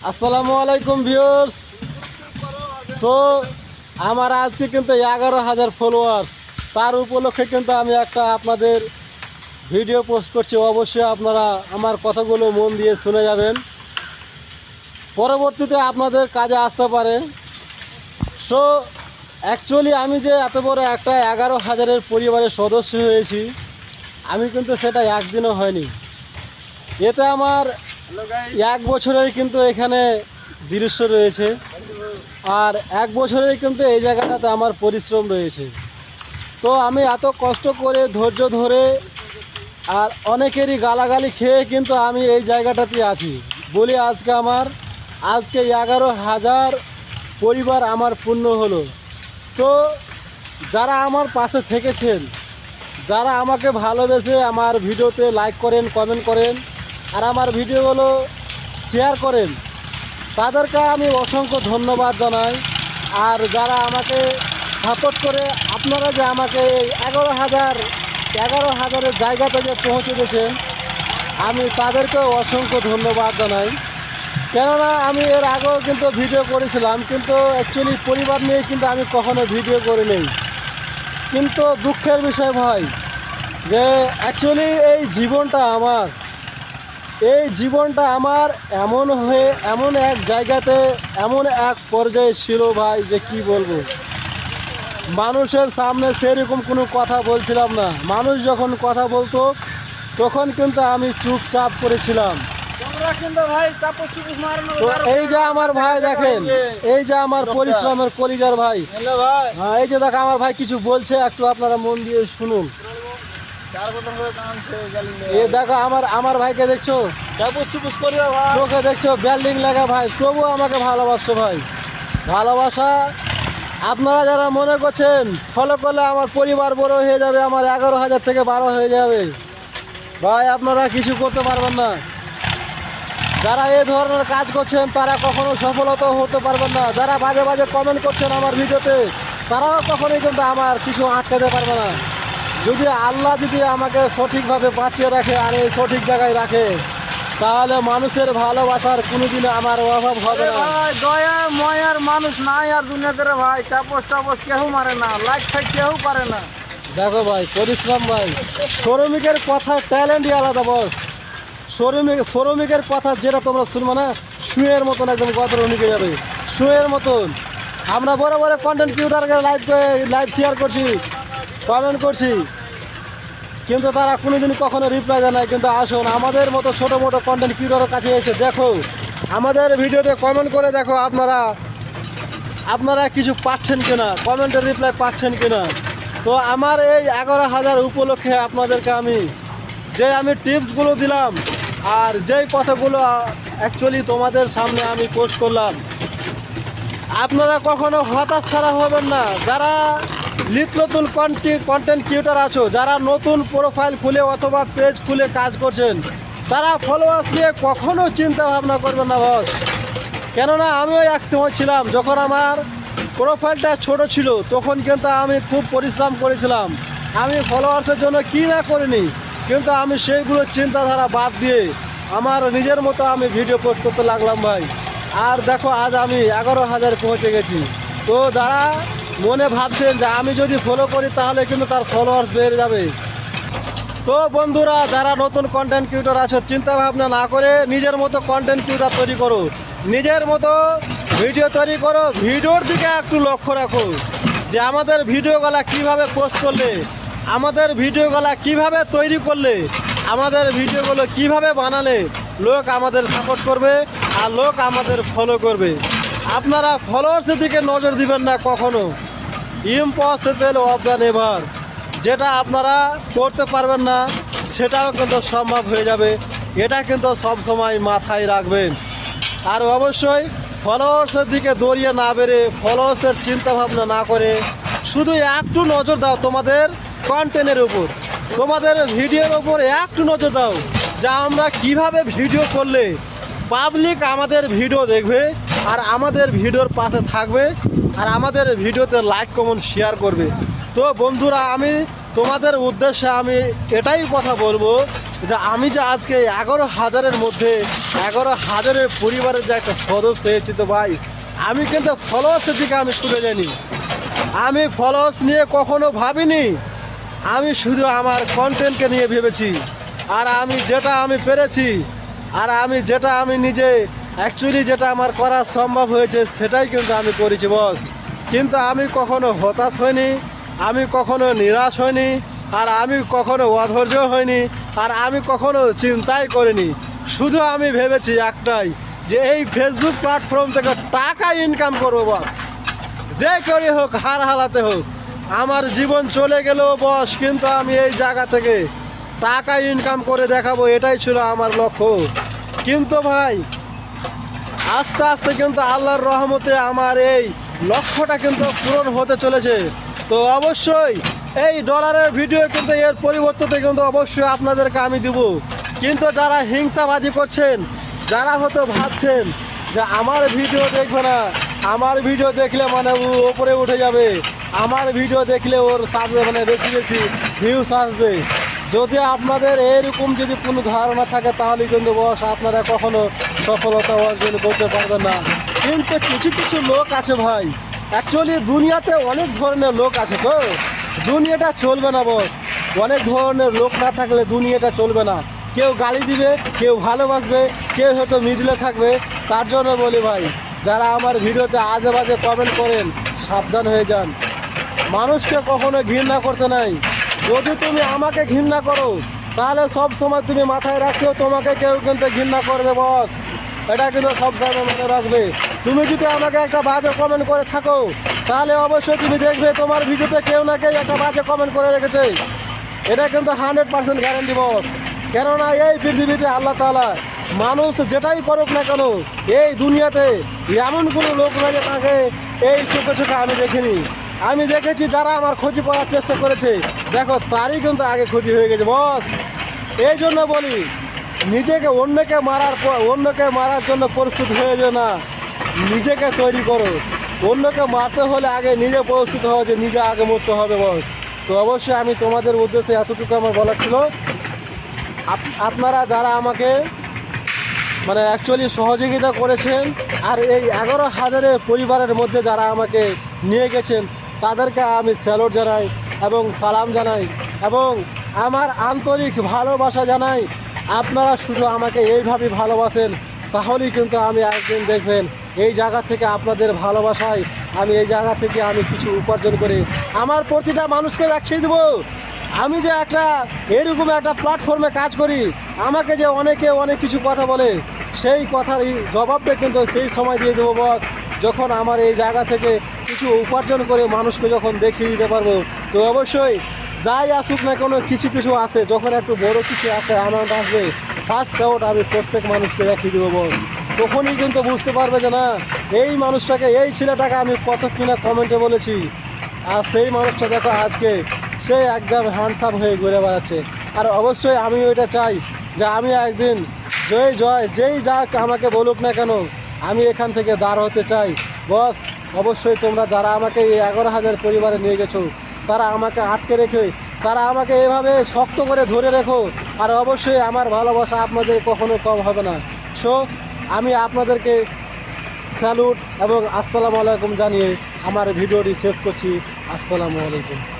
আসসালামু আলাইকুম viewers. So আমার আজকে কিন্তু এগারো হাজার ফলোয়ার্স তার উপলক্ষে কিন্তু আমি একটা আপনাদের ভিডিও পোস্ট করছি। অবশ্যই আপনারা আমার কথাগুলো মন দিয়ে শুনে যাবেন। পরবর্তীতে আপনাদের কাজে আসতে পারে। সো অ্যাকচুয়ালি আমি যে এত বড় একটা এগারো হাজারের পরিবারের সদস্য হয়েছি, আমি কিন্তু সেটা একদিনও হয়নি। এতে আমার এক বছরের কিন্তু এখানে দৃশ্য রয়েছে। আর এক বছরের কিন্তু এই জায়গাটাতে আমার পরিশ্রম রয়েছে। তো আমি এত কষ্ট করে, ধৈর্য ধরে আর অনেকেরই গালাগালি খেয়ে কিন্তু আমি এই জায়গাটাতে আছি। বলি আজকে আমার, আজকে এগারো হাজার পরিবার আমার পূর্ণ হলো। তো যারা আমার পাশে থেকেছেন, যারা আমাকে ভালোবেসে আমার ভিডিওতে লাইক করেন কমেন্ট করেন আর আমার ভিডিওগুলো শেয়ার করেন। তাদেরকে আমি অসংখ্য ধন্যবাদ জানাই। আর যারা আমাকে সাপোর্ট করে, আপনারা যে আমাকে এগারো হাজার, এগারো হাজারের জায়গাতে যে পৌঁছে দিয়েছেন, আমি তাদেরকেও অসংখ্য ধন্যবাদ জানাই। কেননা আমি এর আগেও কিন্তু ভিডিও করেছিলাম, কিন্তু অ্যাকচুয়ালি পরিবার নিয়ে কিন্তু আমি কখনো ভিডিও করে নেই কিন্তু দুঃখের বিষয় ভাই, যে অ্যাকচুয়ালি এই জীবনটা আমার এই জীবনটা আমার এমন হয়ে এমন এক জায়গাতে এমন এক পর্যায়ে ছিল ভাই যে কি বলব? মানুষের সামনে সেরকম কোনো কথা বলছিলাম না। মানুষ যখন কথা বলতো তখন কিন্তু আমি চুপচাপ করেছিলাম। তো এই যে আমার ভাই দেখেন এই যে আমার পরিশ্রমের কলিজার ভাই। ভাই। হ্যাঁ এই যে দেখো আমার ভাই কিছু বলছে একটু আপনারা মন দিয়ে শুনুন। এ দেখো আমার আমার ভাইকে দেখছ? চোখে দেখছ? বিল্ডিং লাগা ভাই। তবুও আমাকে ভালোবাসছো ভাই। ভালোবাসা আপনারা যারা মনে করছেন ফলো করলে আমার পরিবার বড় হয়ে যাবে আমার এগারো হাজার থেকে বারো হয়ে যাবে। ভাই আপনারা কিছু করতে পারবেন না। যারা এই ধরনের কাজ করছেন তারা কখনো সফলতা হতে পারবেন না। যারা বাজে বাজে কমেন্ট করছেন আমার ভিডিওতে তারাও কখনোই কিন্তু আমার কিছু আটকাতে পারবে না। যদি আল্লাহ যদি আমাকে সঠিকভাবে বাঁচিয়ে রাখে আর এই সঠিক জায়গায় রাখে তাহলে মানুষের ভালোবাসার কোনোদিনও আমার অভাব হবে না। দয়া ময়ার মানুষ নাই আর দুনিয়াতে ভাই। চাপস টাপস কেউ মারে না লাইক ফাইক কেউ পারে না। দেখো ভাই পরিশ্রম ভাই। শ্রমিকের কথা ট্যালেন্টই আলাদা বস। শ্রমিক শ্রমিকের কথা যেটা তোমরা শুনব না শুয়ের মতন একদম কথা ঢুকে যাবে। শুয়ের মতন। আমরা বড় বড় কন্টেন্ট ক্রিয়েটারকে লাইভ লাইভ শেয়ার করছি কমেন্ট করছি। কিন্তু তারা কোনোদিন কখনো রিপ্লাই দেয় না কিন্তু আসুন, আমাদের মতো ছোটো মোটো কন্টেন্ট ক্রিয়েটারের কাছে এসে দেখো, আমাদের ভিডিওতে কমেন্ট করে দেখো আপনারা আপনারা কিছু পাচ্ছেন কিনা কমেন্টের রিপ্লাই পাচ্ছেন কিনা। তো আমার এই এগারো হাজার উপলক্ষে আপনাদেরকে আমি যে আমি টিপসগুলো দিলাম আর যেই কথাগুলো অ্যাকচুয়ালি তোমাদের সামনে আমি পোস্ট করলাম আপনারা কখনো হতাশ ছাড়া হবেন না। যারা লিট নতুন কন্টেন্ট ক্রিয়েটার আছো, যারা নতুন প্রোফাইল খুলে অথবা পেজ খুলে কাজ করছেন, তারা ফলোয়ার্স নিয়ে কখনো চিন্তা ভাবনা করবেন না বস কেননা আমিও এক সময় ছিলাম, যখন আমার প্রোফাইলটা ছোট ছিল, তখন কিন্তু আমি খুব পরিশ্রম করেছিলাম। আমি ফলোয়ার্সের জন্য কী না করিনি, কিন্তু আমি সেইগুলো চিন্তাধারা বাদ দিয়ে আমার নিজের মতো আমি ভিডিও পোস্ট করতে লাগলাম, ভাই। আর দেখো, আজ আমি এগারো হাজার পৌঁছে গেছি। তো যারা মনে ভাবছেন যে আমি যদি ফলো করি, তাহলে কিন্তু তার ফলোয়ার্স বেড়ে যাবে। তো বন্ধুরা, যারা নতুন কন্টেন্ট ক্রিয়েটর আছো, চিন্তা ভাবনা না করে নিজের মতো কন্টেন্ট ক্রিয়েটর তৈরি করো। নিজের মতো ভিডিও তৈরি করো। ভিডিওর দিকে একটু লক্ষ্য রাখো যে আমাদের ভিডিওগুলা কীভাবে পোস্ট করলে, আমাদের ভিডিওগুলা কীভাবে তৈরি করলে, আমাদের ভিডিওগুলো কীভাবে বানালে লোক আমাদের সাপোর্ট করবে আর লোক আমাদের ফলো করবে। আপনারা ফলোয়ার্সের দিকে নজর দিবেন না কখনো। ইম্পসিবল অফ দ্য নেভার যেটা আপনারা করতে পারবেন না, সেটাও কিন্তু সম্ভব হয়ে যাবে। এটা কিন্তু সব সময় মাথায় রাখবেন। আর অবশ্যই ফলোয়ার্সের দিকে দৌড়িয়ে না বেড়ে ফলোয়ার্সের চিন্তা ভাবনা না করে শুধু একটু নজর দাও তোমাদের কন্টেন্টের উপর। তোমাদের ভিডিওর উপর একটু নজর দাও। যা আমরা কীভাবে ভিডিও করলে পাবলিক আমাদের ভিডিও দেখবে আর আমাদের ভিডিওর পাশে থাকবে আর আমাদের ভিডিওতে লাইক, কমেন্ট শেয়ার করবে। তো বন্ধুরা, আমি তোমাদের উদ্দেশ্যে আমি এটাই কথা বলব যে আমি যে আজকে এগারো হাজারের মধ্যে, এগারো হাজারের পরিবারের যে একটা সদস্য হয়েছি তো ভাই, আমি কিন্তু ফলোয়ার্সের দিকে আমি ছুটে যাইনি আমি ফলোয়ার্স নিয়ে কখনো ভাবিনি। আমি শুধু আমার কন্টেন্টকে নিয়ে ভেবেছি। আর আমি যেটা আমি পেরেছি, আর আমি যেটা আমি নিজে অ্যাকচুয়ালি যেটা আমার করা সম্ভব হয়েছে, সেটাই কিন্তু আমি করেছি বস কিন্তু আমি কখনো হতাশ হইনি, আমি কখনো নিরাশ হইনি, আর আমি কখনো অধৈর্য হইনি, আর আমি কখনো চিন্তাই করিনি। শুধু আমি ভেবেছি একটাই, যে এই ফেসবুক প্ল্যাটফর্ম থেকে টাকা ইনকাম করব বস যে করে হোক, হার হালাতে হোক, আমার জীবন চলে গেলেও বস কিন্তু আমি এই জায়গা থেকে টাকা ইনকাম করে দেখাবো, এটাই ছিল আমার লক্ষ্য। কিন্তু ভাই, আস্তে আস্তে কিন্তু আল্লাহর রহমতে আমার এই লক্ষ্যটা কিন্তু পূরণ হতে চলেছে। তো অবশ্যই এই ডলারের ভিডিও কিন্তু এর পরিবর্তনে কিন্তু অবশ্যই আপনাদেরকে আমি দিব। কিন্তু যারা হিংসাবাদী করছেন, যারা হয়তো ভাবছেন যে আমার ভিডিও দেখবে না, আমার ভিডিও দেখলে মানে ও ওপরে উঠে যাবে, আমার ভিডিও দেখলে ওর সাথে মানে বেশি বেশি ভিউস আসবে। যদি আপনাদের এরকম যদি কোনো ধারণা থাকে, তাহলে কিন্তু বস আপনারা কখনো সফলতা অর্জন করতে পারবেন না। কিন্তু কিছু কিছু লোক আছে ভাই অ্যাকচুয়ালি দুনিয়াতে অনেক ধরনের লোক আছে তো। দুনিয়াটা চলবে না বস। অনেক ধরনের লোক না থাকলে দুনিয়াটা চলবে না। কেউ গালি দিবে, কেউ ভালোবাসবে, কেউ হয়তো মিডলে থাকবে। তার জন্য বলি ভাই, যারা আমার ভিডিওতে আজে বাজে কমেন্ট করেন, সাবধান হয়ে যান। মানুষকে কখনো ঘৃণা করতে নাই। যদি তুমি আমাকে ঘৃণা করো, তাহলে সব সময় তুমি মাথায় রাখিও, তোমাকে কেউ কিন্তু ঘৃণা করবে, বস। এটা কিন্তু সব সময় মনে রাখবে। তুমি যদি আমাকে একটা বাজে কমেন্ট করে থাকো, তাহলে অবশ্যই তুমি দেখবে তোমার ভিডিওতে কেউ না কেউ একটা বাজে কমেন্ট করে রেখেছে। এটা কিন্তু হান্ড্রেড পার্সেন্ট গ্যারেন্টি বস। কেননা এই পৃথিবীতে আল্লাহ তাআলা মানুষ যেটাই করুক না কেন, এই দুনিয়াতে এমন কোনো লোক যে তাকে এই চোখে চোখে আমি দেখিনি। আমি দেখেছি যারা আমার ক্ষতি করার চেষ্টা করেছে। দেখো, তারই কিন্তু আগে ক্ষতি হয়ে গেছে, বস। এই জন্য বলি, নিজেকে অন্যকে মারার অন্যকে মারার জন্য প্রস্তুত হয়ে যেও না। নিজেকে তৈরি করো। অন্যকে মারতে হলে আগে নিজে প্রস্তুত হও যে নিজে আগে মরতে হবে, বস। তো অবশ্যই আমি তোমাদের উদ্দেশ্যে এতটুকু আমার বলার ছিল। আপনারা যারা আমাকে মানে অ্যাকচুয়ালি সহযোগিতা করেছেন, আর এই এগারো হাজারের পরিবারের মধ্যে যারা আমাকে নিয়ে গেছেন তাদেরকে আমি স্যালুট জানাই এবং সালাম জানাই এবং আমার আন্তরিক ভালোবাসা জানাই। আপনারা শুধু আমাকে এইভাবে ভালোবাসেন, তাহলেই কিন্তু আমি একদিন দেখবেন এই জায়গা থেকে আপনাদের ভালোবাসায় আমি এই জায়গা থেকে আমি কিছু উপার্জন করে। আমার প্রতিটা মানুষকে দেখিয়ে দেবো। আমি যে একটা এরকম একটা প্ল্যাটফর্মে কাজ করি, আমাকে যে অনেকে অনেক কিছু কথা বলে, সেই কথার জবাবটা কিন্তু সেই সময় দিয়ে দেবো বস যখন আমার এই জায়গা থেকে কিছু উপার্জন করে মানুষকে যখন দেখিয়ে দিতে পারব, তো অবশ্যই যাই আসুক না কোনো, কিছু কিছু আছে, যখন একটু বড় কিছু আছে আমার আসবে ফার্স্ট আউট আমি প্রত্যেক মানুষকে দেখিয়ে দেবো বস তখনই কিন্তু বুঝতে পারবে যে না, এই মানুষটাকে, এই ছেলেটাকে আমি কত কিনা কমেন্টে বলেছি। আর সেই মানুষটা দেখো আজকে, সে একদম হ্যান্ডসাম হয়ে ঘুরে বেড়াচ্ছে। আর অবশ্যই আমি ওইটা চাই যে আমি একদিন জয় জয়, যেই যাক আমাকে বলুক না কেন আমি এখান থেকে দাঁড় হতে চাই। বস, অবশ্যই তোমরা যারা আমাকে এই এগারো হাজার পরিবারে নিয়ে গেছো, তারা আমাকে আটকে রেখে, তারা আমাকে এভাবে শক্ত করে ধরে রেখো। আর অবশ্যই আমার ভালোবাসা আপনাদের কখনো কম হবে না। সো, আমি আপনাদেরকে স্যালুট এবং আসসালামু আলাইকুম জানিয়ে আমার ভিডিওটি শেষ করছি। আসসালামু আলাইকুম।